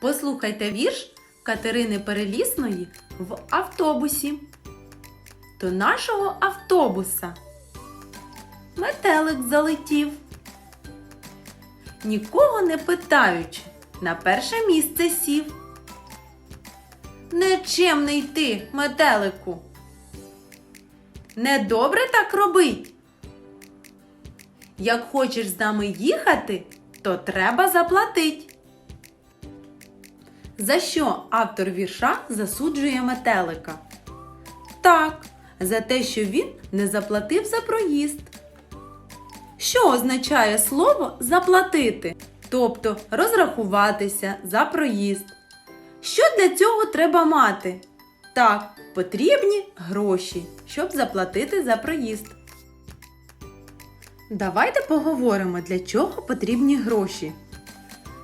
Послухайте вірш Катерини Перелісної в автобусі. До нашого автобуса метелик залетів. Нікого не питаючи, на перше місце сів. Нечемний ти, метелику. Недобре так робить. Як хочеш з нами їхати, то треба заплатить. За що автор вірша засуджує метелика? Так, за те, що він не заплатив за проїзд. Що означає слово заплатити? Тобто розрахуватися за проїзд. Що для цього треба мати? Так, потрібні гроші, щоб заплатити за проїзд. Давайте поговоримо, для чого потрібні гроші.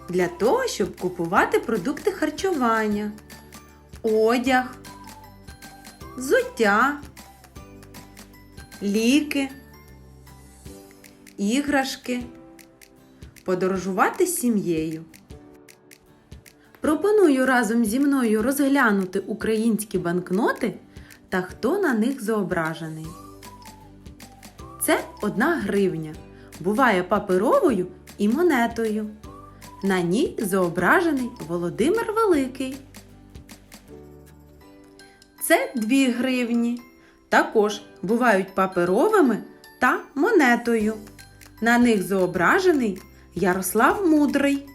Для того, щоб купувати продукти харчування, одяг, взуття, ліки, іграшки, подорожувати з сім'єю. Пропоную разом зі мною розглянути українські банкноти та хто на них зображений. Це одна гривня. Буває паперовою і монетою. На ній зображений Володимир Великий. Це 2 гривні. Також бувають паперовими та монетою. На них зображений Ярослав Мудрий.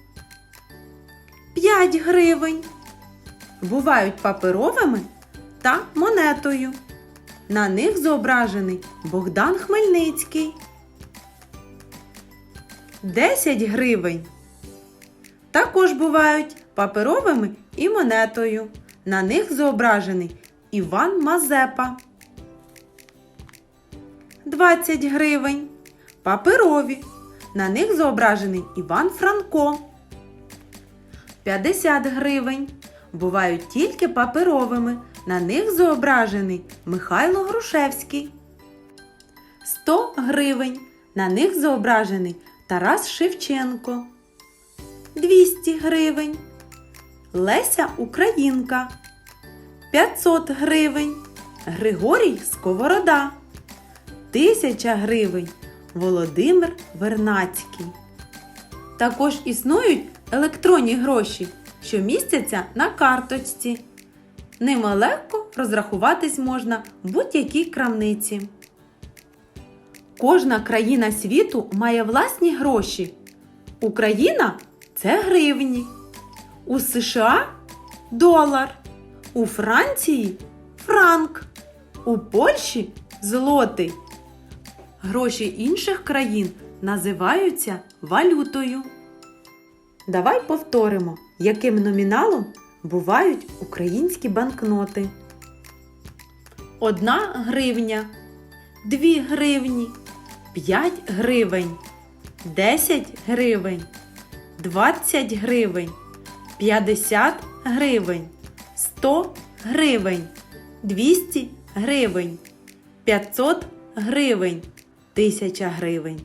5 гривень. Бувають паперовими та монетою. На них зображений Богдан Хмельницький. 10 гривень. Також бувають паперовими і монетою. На них зображений Іван Мазепа. 20 гривень. Паперові. На них зображений Іван Франко. 50 гривень. Бувають тільки паперовими. На них зображений Михайло Грушевський. 100 гривень. На них зображений Тарас Шевченко. 200 гривень. Леся Українка. 500 гривень. Григорій Сковорода. 1000 гривень. Володимир Вернацький. Також існують електронні гроші, що містяться на карточці. Ними легко розрахуватись можна в будь-якій крамниці. Кожна країна світу має власні гроші. Україна це гривні. У США долар. У Франції франк. У Польщі злотий. Гроші інших країн називаються валютою. Давай повторимо, яким номіналом бувають українські банкноти. Одна гривня, дві гривні, п'ять гривень, десять гривень, двадцять гривень, п'ятдесят гривень, 100 гривень, двісті гривень, п'ятсот гривень, тисяча гривень.